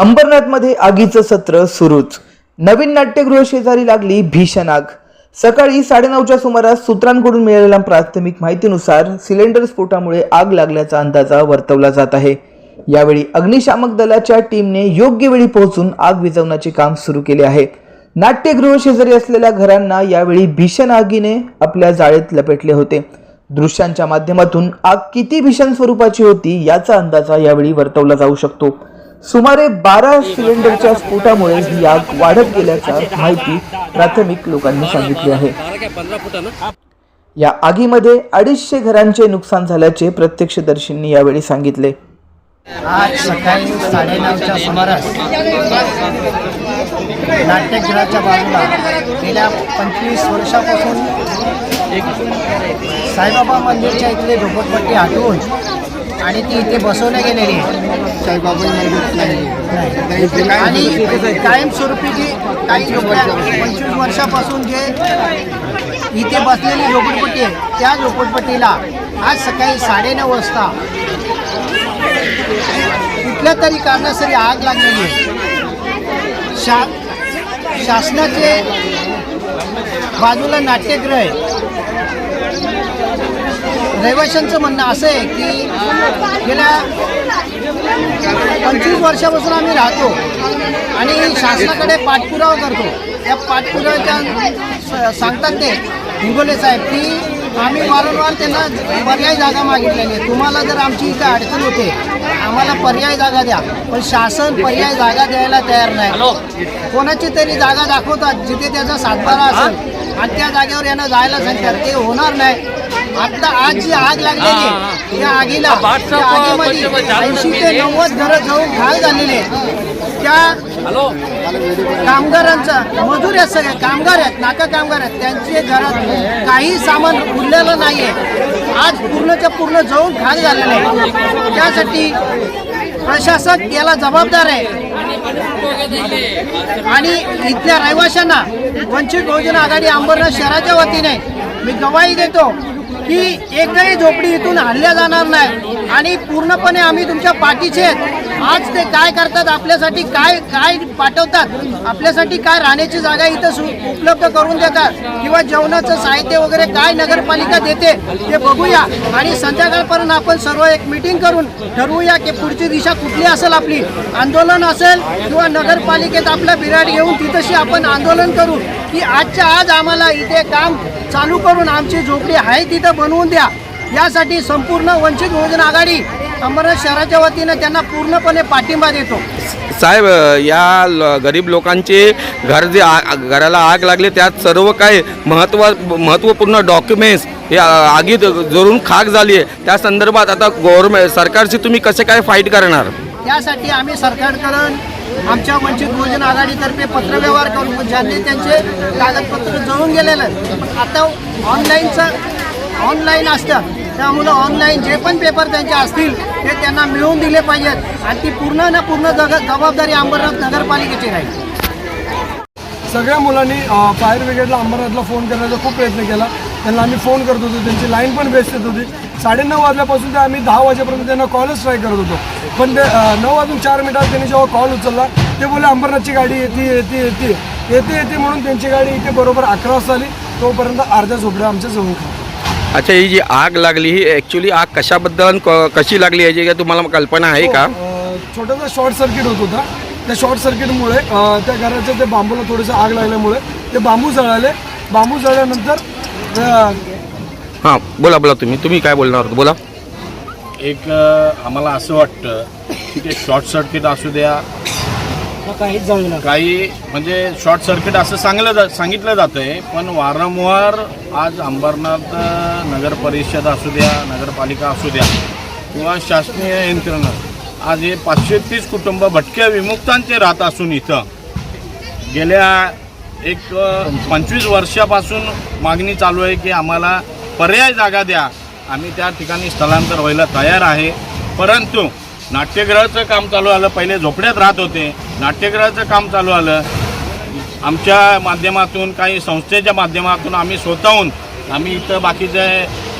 अंबरनाथमध्ये आगीचं सत्र सुरूच. नवीन नाट्यगृह शेजारी लागली भीषण आग. सकाळी साडेनऊच्या सुमारास सूत्रांकडून मिळालेल्या प्राथमिक माहितीनुसार सिलेंडर स्फोटामुळे आग लागल्याचा अंदाजा वर्तवला जात आहे. यावेळी अग्निशामक दलाच्या टीमने योग्य वेळी पोहोचून आग विझवण्याचे काम सुरू केले आहे. नाट्यगृह शेजारी असलेल्या घरांना यावेळी भीषण आगीने आपल्या जाळेत लपेटले होते. दृश्यांच्या माध्यमातून आग किती भीषण स्वरूपाची होती याचा अंदाजा यावेळी वर्तवला जाऊ शकतो. सुमारे बारा सिलेंडरच्या स्फोटामुळे ही आग वाढत गेल्याचा माहिती प्राथमिक लोकांनी सांगितली आहे. या आगीमध्ये अडीचशे घरांचे नुकसान झाल्याचे प्रत्यक्षदर्शींनी यावेळी सांगितले. आज सकाळी साडेनऊच्या सुमारास नाट्यगृहाच्या बाजूला गेल्या पंचवीस वर्षापासून साईबाबा मंदिरच्या इथले झोपडपट्टी हटवून आणि ती इथे बसवल्या गेलेली आहे. नाही. आणि कायमस्वरूपी जी काही पंचवीस वर्षापासून. जे इथे बसलेली झोपडपट्टी आहे त्या झोपडपट्टीला आज सकाळी साडेनऊ वाजता कुठल्या तरी कारणासाठी आग लागलेली आहे. शा शासनाचे बाजूला नाट्यगृह आहे. रहिवाशांचं म्हणणं असं आहे की गेल्या पंचवीस वर्षापासून आम्ही राहतो आणि शासनाकडे पाठपुरावा करतो. त्या पाठपुराव्याच्या सांगतात ते हिंगोले साहेब की आम्ही वारंवार त्यांना पर्याय जागा मागितलेली आहे तुम्हाला जर आमची इथं अडचण होते आम्हाला पर्याय जागा द्या. पण शासन पर्याय जागा द्यायला तयार नाही. कोणाची तरी जागा दाखवतात जिथे त्याचा सातबारा असेल. आणि त्या जागेवर यांना जायला सांगतात. ते होणार नाही. आता आज जी आग लागलेली आहे, या आगीला त्या आगीमध्ये ऐंशी ते नव्वद घरं जाऊन घाल झालेले आहेत त्या कामगारांचा मजूर आहेत सगळे कामगार आहेत नाका कामगार आहेत. त्यांचे घरात काही सामान उरलेलं नाही आहे आज पूर्णच्या पूर्ण जळून खाक झालेलं आहे. त्यासाठी प्रशासक याला जबाबदार आहे. आणि इथल्या रहिवाशांना वंचित बहुजन आघाडी अंबरनाथ शहराच्या वतीने मी गवाही देतो. की एकही झोपडी इथून हल्ल्या जाणार नाही. आणि पूर्णपणे आम्ही तुमच्या पाठीचे आहेत. आज ते काय करतात आपल्यासाठी काय काय पाठवतात आपल्यासाठी काय राहण्याची जागा इथं सु उपलब्ध करून देतात किंवा जेवणाचं साहित्य वगैरे काय नगरपालिका देते ते बघूया. आणि संध्याकाळपर्यंत आपण सर्व एक मिटिंग करून ठरवूया की पुढची दिशा कुठली असेल आपली. आंदोलन असेल किंवा नगरपालिकेत आपला बिराड घेऊन तिथंशी आपण आंदोलन करू की आजच्या आज आम्हाला इथे काम चालू करून आमची झोपडी आहे तिथं बनवून द्या. यासाठी संपूर्ण वंचित बहुजन आघाडी अंबरनाथ शहराच्या वतीनं त्यांना पूर्णपणे पाठिंबा देतो. साहेब या ल- गरीब लोकांचे घर जे आ- घराला आग लागले त्यात सर्व काय महत्त्व महत्त्वपूर्ण डॉक्युमेंट्स हे आ- आगीत जळून खाक झाली आहे. त्या संदर्भात आता गव्हर्नमेंट सरकारशी तुम्ही कसे काय फाईट करणार? त्यासाठी आम्ही सरकारकडून आमच्या वंचित बहुजन आघाडीतर्फे पत्रव्यवहार करून ज्यांनी त्यांचे कागदपत्र जळून गेलेलं आहे. पण आता ऑनलाईनचं ऑनलाईन असतं. त्यामुळं ऑनलाईन जे पण पेपर त्यांचे असतील ते त्यांना मिळवून दिले पाहिजेत. आणि ती पूर्ण ना पूर्ण जग जबाबदारी अंबरनाथ नगरपालिकेची राहील. सगळ्या मुलांनी फायर ब्रिगेडला अंबरनाथला फोन करण्याचा खूप प्रयत्न केला. त्यांना आम्ही फोन करत होतो त्यांची लाईन पण बेस्ट येत होती. साडेनऊ वाजल्यापासून ते आम्ही दहा वाजेपर्यंत त्यांना कॉलच ट्राय करत होतो. पण ते नऊ वाजून चार मिनिटात त्यांनी जेव्हा कॉल उचलला ते बोले अंबरनाथची गाडी येते येते येते. येते येते म्हणून त्यांची गाडी इथे बरोबर अकरा वाजता आली. तोपर्यंत अर्ध्या झोपड्या आमच्या जवळ अच्छा ही जी आग लागली ही ॲक्च्युली आग कशाबद्दल क- कशी लागली याची काय तुम्हाला कल्पना आहे का? अ, छोटासा शॉर्ट सर्किट होत होता. त्या शॉर्ट सर्किटमुळे अ, त्या घराच्या ते बांबूला थोडंसं आग लागल्यामुळे ते बांबू जळाले. बांबू जळल्यानंतर अ, हां बोला बोला तुम्ही. तुम्ही काय बोलणार होता? बोला. एक अ, आम्हाला असं वाटतं की ते शॉर्ट सर्किट असू द्या काही म्हणजे शॉर्ट सर्किट असं सांगलं जा सांगितलं जातं आहे पण वारंवार आज अंबरनाथ नगर परिषद असू द्या नगरपालिका असू द्या किंवा शासकीय यंत्रणा आज हे पाचशे तीस कुटुंब भटक्या विमुक्तांचे राहत असून इथं गेल्या एक पंचवीस वर्षापासून मागणी चालू आहे की आम्हाला पर्याय जागा द्या. आम्ही त्या ठिकाणी स्थलांतर व्हायला तयार आहे परंतु नाट्यगृहाचं काम चालू आलं. पहिले झोपड्यात राहत होते. नाट्यगृहाचं काम चालू आलं. आमच्या माध्यमातून काही संस्थेच्या माध्यमातून आम्ही स्वतःहून आम्ही इथं बाकीचे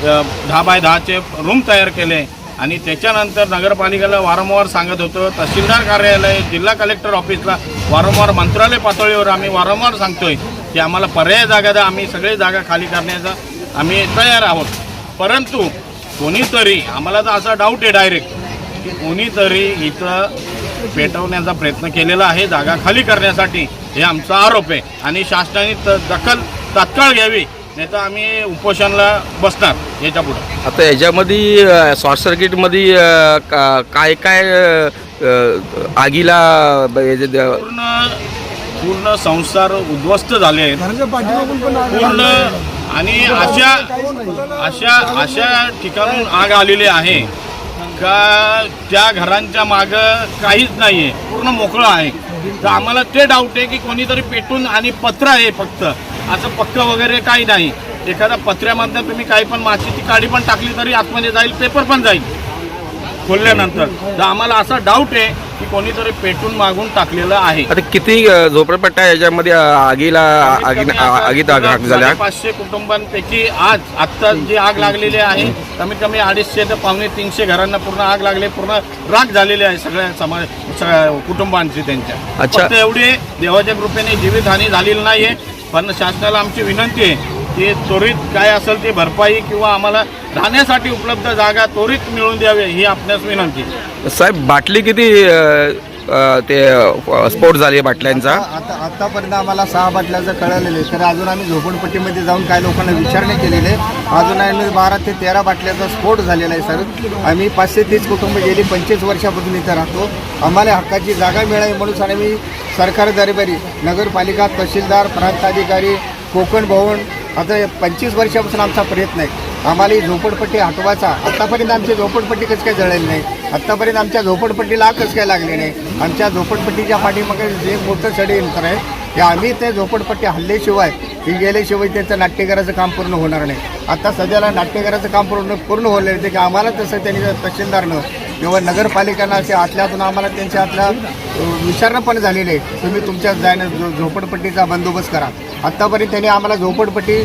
दहा बाय दहाचे रूम तयार केले. आणि त्याच्यानंतर नगरपालिकेला वारंवार सांगत होतो तहसीलदार कार्यालय जिल्हा कलेक्टर ऑफिसला वारंवार मंत्रालय पातळीवर आम्ही वारंवार सांगतोय की आम्हाला पर्याय जागा द्या आम्ही सगळे जागा खाली करण्याचा आम्ही तयार आहोत. परंतु कोणीतरी आम्हाला तर असा डाऊट आहे डायरेक्ट कोणीतरी इथं पेटवण्याचा प्रयत्न केलेला आहे जागा खाली करण्यासाठी. हे आमचा आरोप आहे. आणि शासनाने त दखल तात्काळ घ्यावी नाही तर आम्ही उपोषणला बसणार याच्या पुढं. आता याच्यामध्ये शॉर्ट सर्किटमध्ये काय काय आगीला पूर्ण पूर्ण संसार उद्ध्वस्त झाले आहेत. पूर्ण आणि अशा अशा अशा ठिकाणून आग आलेली आहे. का त्या घरांच्या मागं काहीच नाही आहे पूर्ण मोकळं आहे. तर आम्हाला ते डाऊट आहे की कोणीतरी पेटून आणि पत्र आहे फक्त. असं पक्क वगैरे काही नाही. एखाद्या पत्र्यामधनं तुम्ही काही पण माशीची काडी पण टाकली तरी आतमध्ये जाईल पेपर पण जाईल. खोलल्यानंतर. तर आम्हाला असा डाऊट आहे की कोणीतरी पेटून मागून टाकलेलं आहे. आता किती अ, झोपडपट्ट्या याच्यामध्ये अ, आगीला आगी आगीत आग आग झाल्या पाचशे कुटुंबांपैकी आज आत्ता जी आग लागलेली आहे कमीत कमी अडीचशे ते पावणे तीनशे घरांना पूर्ण आग लागली पूर्ण राग झालेली आहे सगळ्या समाज सगळ्या कुटुंबांची त्यांच्या. अच्छा. फक्त एवढी देवाच्या कृपेने जीवितहानी झालेली नाहीये पण शासनाला आमची विनंती आहे की त्वरित काय असेल ते भरपाई किंवा आम्हाला राहण्यासाठी उपलब्ध जागा त्वरित मिळवून द्यावी ही आपल्यास विनंती. साहेब बाटली किती ते स्फोट झाली बाटल्यांचा? आता आतापर्यंत आम्हाला सहा बाटल्याचं कळलेलं आहे. तर अजून आम्ही झोपडपट्टीमध्ये जाऊन काही लोकांना विचारणे केलेले अजून आम्ही बारा ते तेरा बाटल्याचा स्फोट झालेला आहे सर. आम्ही पाचशे तीस कुटुंब गेली पंचवीस वर्षापासून इथं राहतो. आम्हाला हक्काची जागा मिळावी म्हणून आम्ही सरकार दरबारी नगरपालिका तहसीलदार प्रांताधिकारी कोकण भवन आता पंचवीस वर्षापासून आमचा प्रयत्न आहे. आम्हाला ही झोपडपट्टी हटवायचा. आत्तापर्यंत आमची झोपडपट्टी कसं काय जळली नाही. आत्तापर्यंत आमच्या झोपडपट्टीला कसं काय लागले नाही. आमच्या झोपडपट्टीच्या पाठीमागे जे मोठं षडयंत्र आहे की आम्ही ते झोपडपट्टी हल्ल्याशिवाय ही गेल्याशिवाय त्यांचं नाट्यकाराचं काम पूर्ण होणार नाही. आता सध्याला नाट्यकाराचं काम पूर्ण पूर्ण होलं ते की आम्हाला तसं त्यांनी तहसीलदारनं किंवा नगरपालिकांना असे आतल्यातून आम्हाला त्यांच्या आतल्या अ, विचारणा पण झालेली आहे. तुम्ही तुमच्या जाण्या झोपडपट्टीचा बंदोबस्त करा. आत्तापर्यंत त्यांनी आम्हाला झोपडपट्टी